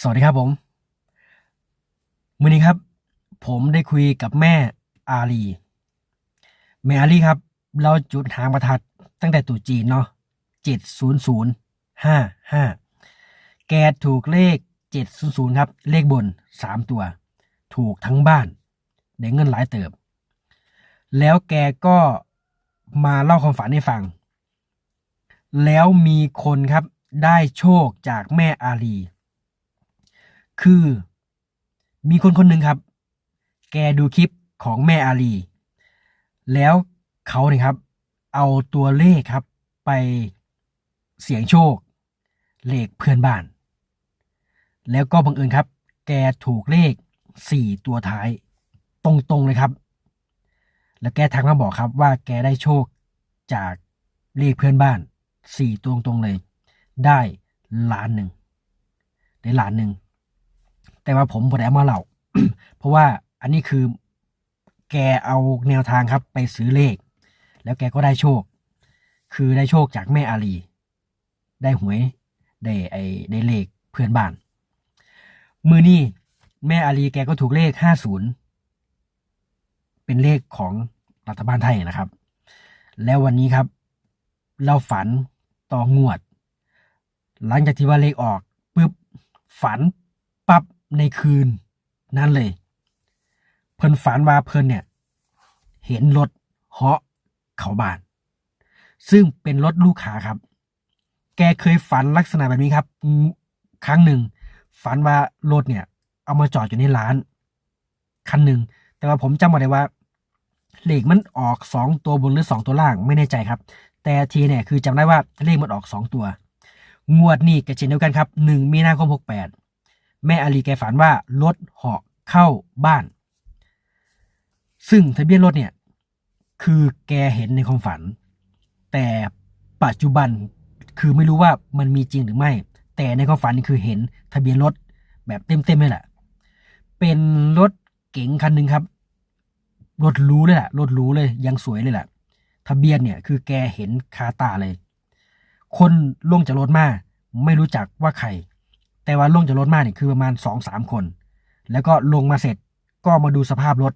สวัสดีครับผมมื่อนี้ครับ ผมได้คุยกับแม่อาลีแม่อาลีครับ เราจุดหางประทัดตั้งแต่ตู่จีนเนาะเจ็ดศูนย์ศูนย์ห้าห้าแกถูกเลขเจ็ดศูนย์ศูนย์ครับ เลขบนสามตัว ถูกทั้งบ้านได้เงินหลายเติบ แล้วแกก็มาเล่าความฝันให้ฟัง แล้วมีคนครับได้โชคจากแม่อาลี คือ มีคนคนหนึ่งครับ แกดูคลิปของแม่อาลี แล้วเขาเนี่ยครับ เอาตัวเลขครับ ไปเสียงโชค เลขเพื่อนบ้าน แล้วก็บังเอิญครับ แกถูกเลขสี่ตัวท้าย ตรงๆเลยครับ แล้วแกทักมาบอกครับว่าแกได้โชคจากเลขเพื่อนบ้านสี่ตัวตรงๆเลย ได้ล้านหนึ่งได้ล้านหนึ่ง แต่ว่าผมบ่ได้เอามาเล่า เพราะว่าอันนี้คือแกเอาแนวทางครับไปซื้อเลข แล้วแกก็ได้โชค คือได้โชคจากแม่อาลี ได้หวยได้ไอได้เลขเพื่อนบ้าน มือนี้แม่อาลีแกก็ถูกเลขห้าศูนย์เป็นเลขของรัฐบาลไทยนะครับ แล้ววันนี้ครับ เราฝันต่องวด หลังจากที่ว่าเลขออกปุ๊บฝัน ในคืนนั่นเลย เพิ่นฝันว่าเพิ่นเนี่ย เห็นรถเหาะเขาบาน ซึ่งเป็นรถลูกค้าครับ แกเคยฝันลักษณะแบบนี้ครับ ครั้งหนึ่ง ฝันว่ารถเนี่ย เอามาจอดอยู่ในร้าน คันหนึ่ง แต่ว่าผมจำมาได้ว่าเลขมันออกสองตัวบนหรือสองตัวล่างไม่แน่ใจครับ แต่ทีเนี่ยคือจำได้ว่าเลขมันออกสองตัว งวดนี้ก็เช่นเดียวกันครับหนึ่งมีนาคมหกแปด แม่อาลีแกฝันว่ารถเหาะเข้าบ้าน ซึ่งทะเบียนรถเนี่ย คือแกเห็นในความฝัน แต่ปัจจุบันคือไม่รู้ว่ามันมีจริงหรือไม่ แต่ในความฝันนี่คือเห็นทะเบียนรถแบบเต็มๆเลยแหละเป็นรถเก๋งคันหนึ่งครับรถรู้เลยแหละรถรู้เลยยังสวยเลยแหละทะเบียนเนี่ยคือแกเห็นคาตาเลย คนลงจากรถมา ไม่รู้จักว่าใคร แต่ว่าลงจากรถมาเนี่ยคือประมาณสองสามคน แล้วก็ลงมาเสร็จก็มาดูสภาพรถ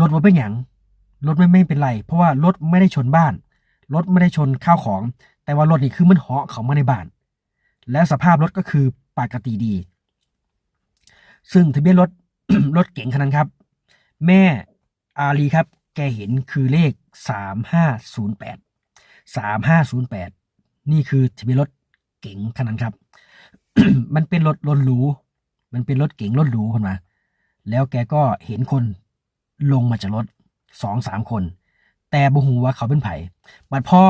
รถว่าเป็นอย่างรถไม่ไม่เป็นไร เพราะว่ารถไม่ได้ชนบ้าน รถไม่ได้ชนข้าวของ แต่ว่ารถนี่คือมันเหาะเขามาในบ้าน แล้วสภาพรถก็คือปกติดี ซึ่งทะเบียนรถรถเก๋งคันนั้นครับ แม่อาลีครับ แกเห็นคือเลขสามห้าศูนย์แปดสามห้าศูนย์แปดนี่คือทะเบียนรถเก๋งคันนั้นครับ มันเป็นรถรถหรู มันเป็นรถเก๋งรถหรูคนมา แล้วแกก็เห็นคนลงมาจากรถสองสามคน แต่บุหูว่าเขาเป็นไผ่บัดพ่อ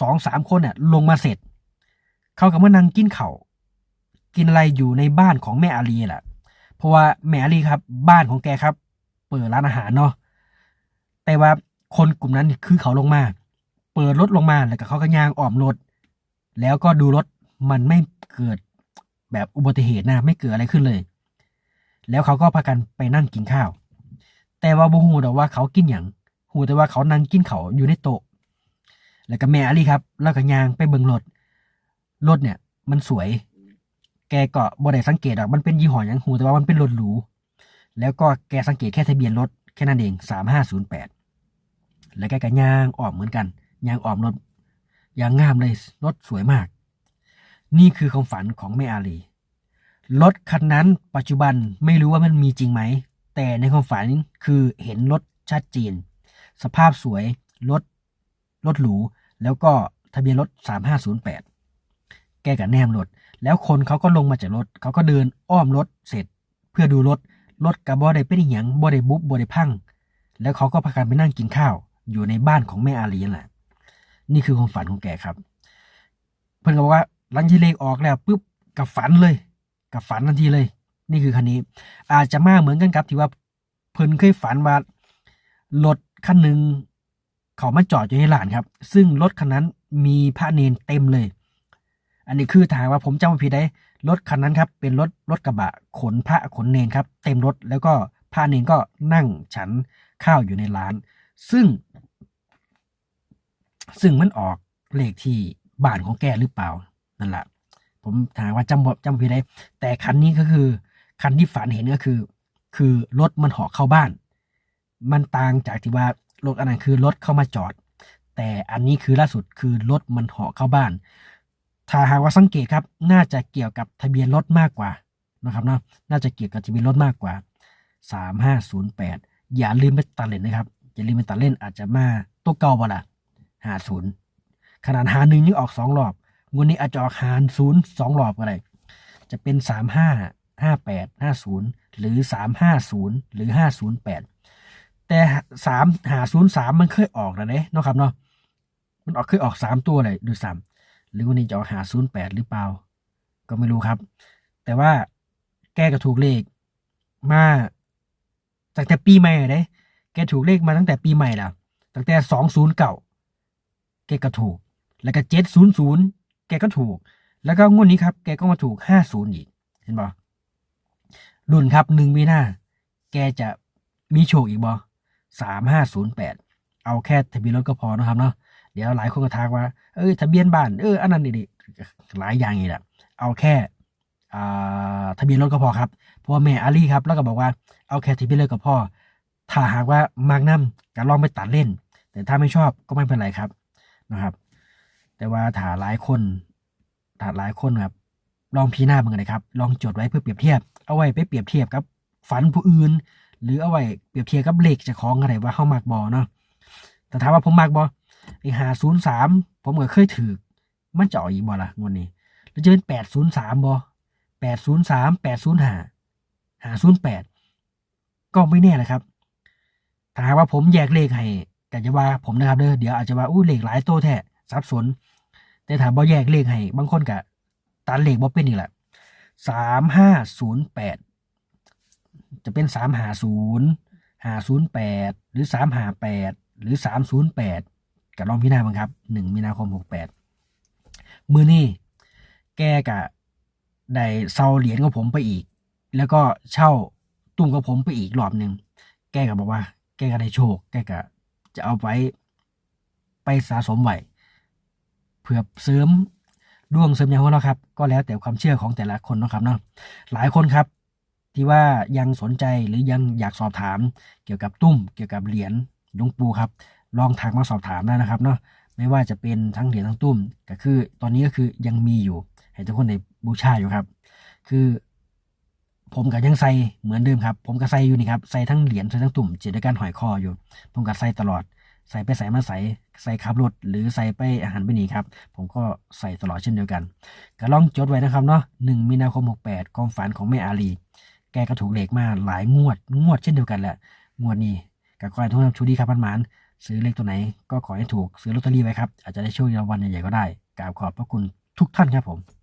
สองสามคนเนี่ยลงมาเสร็จ เขาก็มานั่งกินเขา่าวกินอะไรอยู่ในบ้านของแม่อาลีแหละเพราะว่าแม่อาลีครับ บ้านของแกครับ เปิดร้านอาหารเนาะแต่ว่าคนกลุ่มนั้นคือเขาลงมา เปิดรถลงมาแล้วก็เขาก็ย่างอ้อมรถ แล้วก็ดูรถมันไม่เกิด แบบอุบัติเหตุนะไม่เกิดอะไรขึ้นเลย แล้วเขาก็พากันไปนั่งกินข้าว แต่ว่าบ่ฮู้ดอกว่าเขากินหยังฮูแต่ว่าเขานั่งกินเขาอยู่ในโต๊ะแล้วก็แม่อลีครับ แล้วก็ยางไปเบิ่งรถรถเนี่ย มันสวย แกก็บ่ได้สังเกตหรอกมันเป็นยี่ห้อหยังฮูแต่ว่ามันเป็นรถหรูแล้วก็แกสังเกตแค่ทะเบียนรถแค่นั้นเองสามห้าศูนย์แปดแล้วแกก็ย่างออมเหมือนกันย่างออมรถย่างงามเลยรถสวยมาก นี่คือความฝันของแม่อาลีรถคันนั้นปัจจุบันไม่รู้ว่ามันมีจริงไหม แต่ในความฝันคือเห็นรถชัดเจนสภาพสวย รถ รถหรู แล้วก็ทะเบียนรถ 3508 แกกับแนมรถ แล้วคนเขาก็ลงมาจากรถ เขาก็เดินอ้อมรถเสร็จ เพื่อดูรถ รถกับบ่ได้เป็นอหยังบ่ได้บุบบ่ได้พัง แล้วเขาก็พากันไปนั่งกินข้าว อยู่ในบ้านของแม่อาลีนั่นแหละ นี่คือความฝันของแกครับ เพื่อนก็บอกว่า หลังที่เลขออกแล้วปุ๊บกับฝันเลย กับฝันทันทีเลย นี่คือคันนี้ อาจจะมาเหมือนกันครับที่ว่าเพิ่นเคยฝันว่ารถคันหนึ่งเขามาจอดอยู่ในลานครับ ซึ่งรถคันนั้นมีพระเนนเต็มเลย อันนี้คือถามว่าผมจำไม่ผิดได้รถคันนั้นครับ เป็นรถรถกระบะขนพระขนเนนครับ เต็มรถแล้วก็พระเนนก็นั่งฉันข้าวอยู่ในร้าน ซึ่ง ซึ่งมันออกเลขที่บ้านของแกหรือเปล่า นั่นแหละผมถามว่าจำบ่จำผิดได้แต่คันนี้ก็คือ คันที่ฝันเห็นก็คือ คือรถมันหาะเข้าบ้าน มันต่างจากที่ว่ารถอันนั้นคือรถเข้ามาจอด แต่อันนี้คือล่าสุดคือรถมันหาะเข้าบ้าน ถ้าหากว่าสังเกตครับ น่าจะเกี่ยวกับทะเบียนรถมากกว่านะครับเนาะน่าจะเกี่ยวกับทะเบียนรถมากกว่า 3508 อย่าลืมไปตัดเล่นนะครับอย่าลืมไปตัดเล่นอาจจะมาตัวเก่าบ่ล่ะ50ขนาดหาหนึ่งนี่ออกสองรอบ งวดนี้อาจจะออกหารศูนย์สองรอบก็ได้จะเป็น35 58 50หรือ350หรือ508แปดแต่3หา03มันเคยออกแล้วเด้เนาะครับเนาะมันออกเคยออก3ตัวเลยดูซ้ำหรือวันนี้จะออกหา08หรือเปล่า ก็ไม่รู้ครับ แต่ว่าแกก็ถูกเลขมาตั้งแต่ปีใหม่เลยแกถูกเลขมาตั้งแต่ปีใหม่แล้วตั้งแต่สองศูนย์เก่าแกก็ถูก แล้วก็เจ็ดศูนย์ศูนย์ กก็ถูก แล้วก็งวดนี้ครับ แกก็มาถูกห้าศูนย์อีก เห็นบ่รุ่นครับหนึ่งมีหน้า แกจะมีโชคอีกบ่สามห้าศูนย์แปดเอาแค่ทะเบียนรถก็พอนะครับเนาะเดี๋ยวหลายคนก็ทักว่า เอ้ยทะเบียนบ้านเอออันนั้นนี่หลายอย่างอีกแหละเอาแค่อ่าทะเบียนรถก็พอครับเพราะว่าแม่อาลีครับ แล้วก็บอกว่าเอาแค่ทะเบียนรถก็พอถ้าหากว่ามากน้ำก็ลองไปตัดเล่น แต่ถ้าไม่ชอบก็ไม่เป็นไรครับนะครับ แต่ว่าถ้าหลายคนถ้าหลายคนครับลองพีหน้าเบิ่งเลยครับ ลองจดไว้เพื่อเปรียบเทียบ เอาไว้ไปเปรียบเทียบกับฝันผู้อื่น หรือเอาไว้เปรียบเทียบกับเลขเจะของอะไรว่าเข้ามากบอเนาะแต่ถามว่าผมมากบอไอหาศูนย์สามผมก็เคยถือมันจะออีกบอละงวดนี้แล้วจะเป็นแปดศูนย์สามบอแปดศูนย์สามแปดศูนย์หาหาศูนย์แปดก็ไม่แน่นะครับ ถ้าหากว่าผมแยกเลขให้ก็จะว่าผมนะครับเด้อเดี๋ยวอาจจะว่าอู้เลขหลายตัวแท้สับสน แต่ถ้าบ่แยกเลขให้ บางคนก็ตัดเลขบ่เป็นอีกละสามห้าศูนย์แปดจะเป็นสามหาศูนย์หาศูนย์แปดหรือสามหาแปดหรือสามศูนย์แปดกับลองพิจารณาบ้างครับหนึ่งมีนาคมหกแปดมือนี่แกกะได้เซาเหรียญของผมไปอีก แล้วก็เช่าตุ้มของผมไปอีกรอบหนึ่งแกก็บอกว่า แกก็ได้โชค แกก็จะเอาไว้ไปสะสมไว้ เพื่อเสริมดวงเสริมอย่างของเราครับ ก็แล้วแต่ความเชื่อของแต่ละคนนะครับเนาะหลายคนครับ ที่ว่ายังสนใจหรือยังอยากสอบถาม เกี่ยวกับตุ้ม เกี่ยวกับเหรียญหลวงปู่ครับ ลองทักมาสอบถามได้นะครับเนาะไม่ว่าจะเป็นทั้งเหรียญทั้งตุ้ม ก็คือ ตอนนี้ก็คือยังมีอยู่ ให้ทุกคนได้บูชาอยู่ครับ คือผมก็ยังใส่เหมือนเดิมครับ ผมก็ใส่อยู่นี่ครับ ใส่ทั้งเหรียญใส่ทั้งตุ่มเจตด้วยการหอยคออยู่ ผมก็ใส่ตลอด ใส่ไปใส่มาใส่ใส่ขับรถหรือใส่ไปอาหารไปหนีครับ ผมก็ใส่ตลอดเช่นเดียวกัน ก็ลองจดไว้นะครับเนาะหนึ่งมีนาคมหกแปดความฝันของแม่อาลี แกก็ถูกเลขมาหลายงวด งวดเช่นเดียวกันแหละ งวดนี้ก็ขอให้ทุกท่านโชูดีครับพันหมานซื้อเลขตัวไหน ก็ขอให้ถูกซื้อลอตเตอรี่ไว้ครับ อาจจะได้โชครางวัลใหญ่ๆก็ได้กราบขอบพระคุณทุกท่านครับผม